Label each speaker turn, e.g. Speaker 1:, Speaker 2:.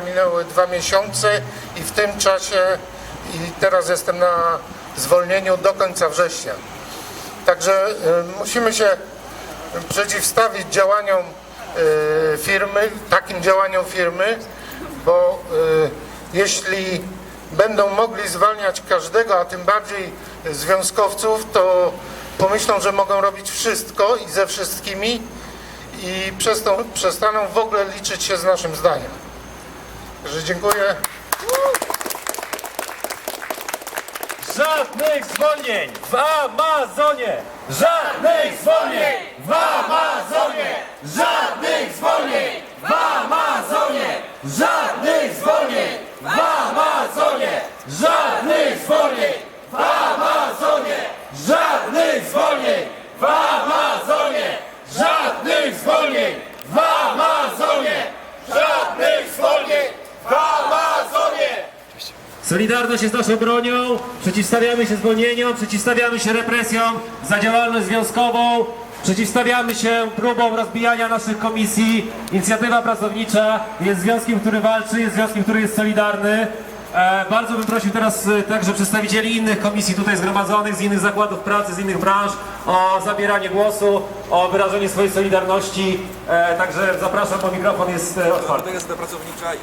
Speaker 1: Minęły dwa miesiące i w tym czasie i teraz jestem na zwolnieniu do końca września. Także y, musimy się przeciwstawić działaniom y, firmy, takim działaniom firmy, bo y, jeśli będą mogli zwalniać każdego, a tym bardziej związkowców, to pomyślą, że mogą robić wszystko i ze wszystkimi i przestaną, przestaną w ogóle liczyć się z naszym zdaniem. Także dziękuję.
Speaker 2: Żadnych zwolnień w Amazonie! Żadnych zwolnień w Amazonie! Żadnych zwolnień w Amazonie! Żadnych zwolnień w Amazonie! Żadnych zwolnień w Amazonie! Żadnych zwolnień w Amazonie! Żadnych zwolnień w Amazonie! Żadnych zwolnień w Amazonie! Solidarność jest naszą bronią, przeciwstawiamy się zwolnieniom, przeciwstawiamy się represjom za działalność związkową, przeciwstawiamy się próbom rozbijania naszych komisji. Inicjatywa pracownicza jest związkiem, który walczy, jest związkiem, który jest solidarny. E, bardzo bym prosił teraz e, także przedstawicieli innych komisji tutaj zgromadzonych, z innych zakładów pracy, z innych branż o zabieranie głosu, o wyrażenie swojej solidarności. E, także zapraszam, bo mikrofon jest e, otwarty.
Speaker 3: To jest ta pracownicza